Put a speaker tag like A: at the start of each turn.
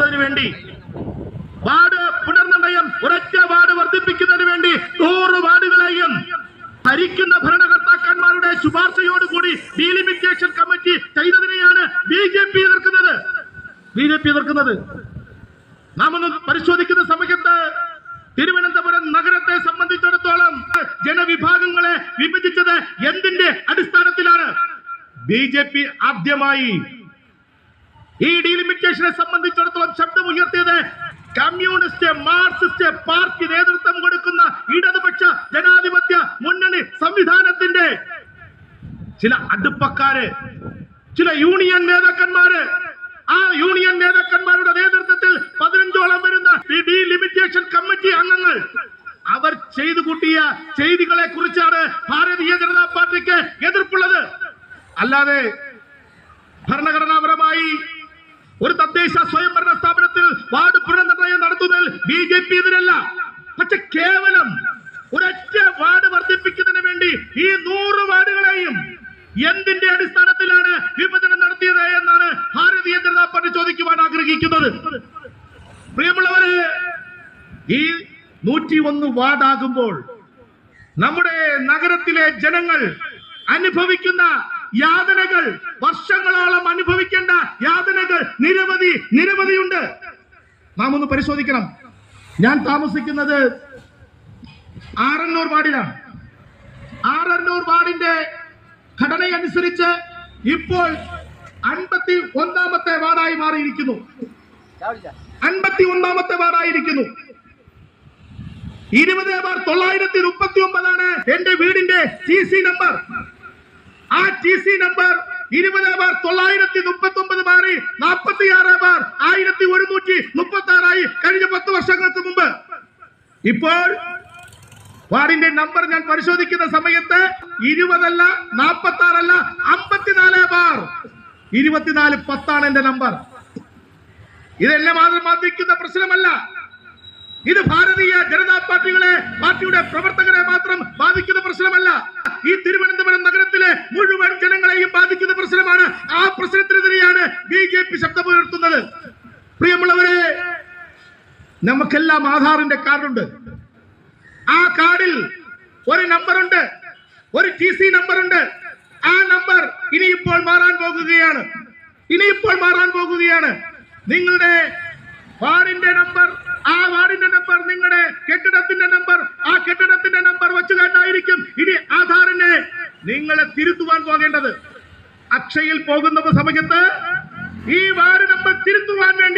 A: വർദ്ധിപ്പിക്കുന്നതിന് വേണ്ടി വാർഡ് പുനർനിർണയം ഒരൊറ്റ വാർഡ് വർദ്ധിപ്പിക്കുന്നതിന് വേണ്ടി നൂറ് വാർഡുകളെയും ഭരിക്കുന്ന ഭരണകർത്താക്കന്മാരുടെ ശുപാർശയോട് കൂടി ഡീലിമിറ്റേഷൻ കമ്മിറ്റി ചെയ്തതിനെയാണ് ബി ജെ പി എതിർക്കുന്നത്. ബി ജെ പി എതിർക്കുന്നത്. നാം ഒന്ന് പരിശോധിക്കുന്ന സമയത്ത് തിരുവനന്തപുരം നഗരത്തെ സംബന്ധിച്ചിടത്തോളം ജനവിഭാഗങ്ങളെ വിഭജിച്ചത് എന്തിന്റെ അടിസ്ഥാനത്തിലാണ്? ബി ജെ പി ആദ്യമായി ഈ ഡീലിമിറ്റേഷനെ സംബന്ധിച്ചിടത്തോളം ശബ്ദമുയർത്തിയത് കമ്മ്യൂണിസ്റ്റ് മാർക്സിസ്റ്റ് പാർട്ടി നേതൃത്വം കൊടുക്കുന്ന ഇടതുപക്ഷ ജനാധിപത്യ മുന്നണി സംവിധാനത്തിന്റെ ചില അടുപ്പക്കാര് ചില യൂണിയൻ നേതാക്കന്മാര്. ആ യൂണിയൻ നേതാക്കന്മാരുടെ നേതൃത്വത്തിൽ പതിനഞ്ചോളം വരുന്ന ഡീലിമിറ്റേഷൻ കമ്മിറ്റി അംഗങ്ങൾ അവർ ചെയ്തു കൂട്ടിയ ചെയ്തികളെ കുറിച്ചാണ് ഭാരതീയ ജനതാ പാർട്ടിക്ക് എതിർപ്പുള്ളത്. അല്ലാതെ ഭരണഘടനാപരമായി ഒരു തദ്ദേശ സ്വയംഭരണ സ്ഥാപനത്തിൽ വാർഡ് പുനർനിർണയം നടത്തുന്നതിൽ ബി ജെ പി എതിരല്ല. പക്ഷെ കേവലം ഒരൊറ്റ വാർഡ് വർദ്ധിപ്പിക്കുന്നതിന് വേണ്ടി ഈ നൂറ് വാർഡുകളെയും എന്തിന്റെ അടിസ്ഥാനത്തിലാണ് വിഭജനം നടത്തിയത് എന്നാണ് ഭാരതീയ ജനതാ പാർട്ടി ചോദിക്കുവാൻ ആഗ്രഹിക്കുന്നത്. പ്രിയമുള്ളവരെ ഈ നൂറ്റി ഒന്ന് വാർഡാകുമ്പോൾ നമ്മുടെ നഗരത്തിലെ ജനങ്ങൾ അനുഭവിക്കുന്ന യാതനകൾ വർഷങ്ങളോളം അനുഭവിക്കേണ്ട യാതനകൾ നിരവധി നിരവധിയുണ്ട്. നാം ഒന്ന് പരിശോധിക്കണം. ഞാൻ താമസിക്കുന്നത് ആറന്നൂർ വാർഡിലാണ്. ആറന്നൂർ വാർഡിന്റെ ഘടനയനുസരിച്ച് ഇപ്പോൾ അൻപത്തി ഒന്നാമത്തെ വാർഡായി മാറിയിരിക്കുന്നു. അൻപത്തി ഒന്നാമത്തെ വാർഡായിരിക്കുന്നു. ഇരുപത് ബാർ തൊള്ളായിരത്തി മുപ്പത്തി ഒമ്പതാണ് എന്റെ വീടിന്റെ സി സി നമ്പർ ആ ടി സി നമ്പർ ഇരുപത് ബാർ തൊള്ളായിരത്തി മുപ്പത്തി ഒമ്പത് മാറി നാൽപ്പത്തി ആറ് ബാർ ആയിരത്തി ഒരുന്നൂറ്റി മുപ്പത്തി ആറായി കഴിഞ്ഞ പത്ത് വർഷങ്ങൾക്ക് മുമ്പ്. ഇപ്പോൾ വാർഡിന്റെ നമ്പർ ഞാൻ പരിശോധിക്കുന്ന സമയത്ത് ഇരുപതല്ല നാൽപ്പത്തി ആറല്ല അമ്പത്തിനാല് ബാർ. ഇരുപത്തിനാല് പത്താണ് എന്റെ നമ്പർ ഇതെന്നെ മാത്രം ബാധിക്കുന്ന പ്രശ്നമല്ല. ഇത് ഭാരതീയ ജനതാ പാർട്ടികളെ പാർട്ടിയുടെ പ്രവർത്തകരെ മാത്രം ബാധിക്കുന്ന പ്രശ്നമല്ല. ഈ തിരുവനന്തപുരം മുഴുവൻ ജനങ്ങളെയും ബാധിക്കുന്ന പ്രശ്നമാണ്. ആ പ്രശ്നത്തിനെതിരെയാണ് ബി ജെ പി ശബ്ദമുയർത്തുന്നത് പ്രിയമുള്ളവരെ നമുക്കെല്ലാം ആധാറിന്റെ കാർഡുണ്ട്. ആ കാർഡിൽ ഒരു നമ്പറുണ്ട് ഒരു ടി സി നമ്പറുണ്ട്. ആ നമ്പർ ഇനിയിപ്പോൾ മാറാൻ പോകുകയാണ്. ഇനിയിപ്പോൾ മാറാൻ പോകുകയാണ്. നിങ്ങളുടെ വാർഡിന്റെ നമ്പർ ആ വാർഡിന്റെ നമ്പർ നിങ്ങളുടെ കെട്ടിടത്തിന്റെ നമ്പർ ആ കെട്ടിടത്തിന്റെ നമ്പർ വെച്ചുകൊണ്ടായിരിക്കും ഇനി ആധാറിനെ നിങ്ങളെ തിരുത്തുവാൻ പോകേണ്ടത്. അക്ഷയിൽ പോകുന്ന സമയത്ത് ഈ വാർഡ് നമ്പർ തിരുത്തുവാൻ വേണ്ടി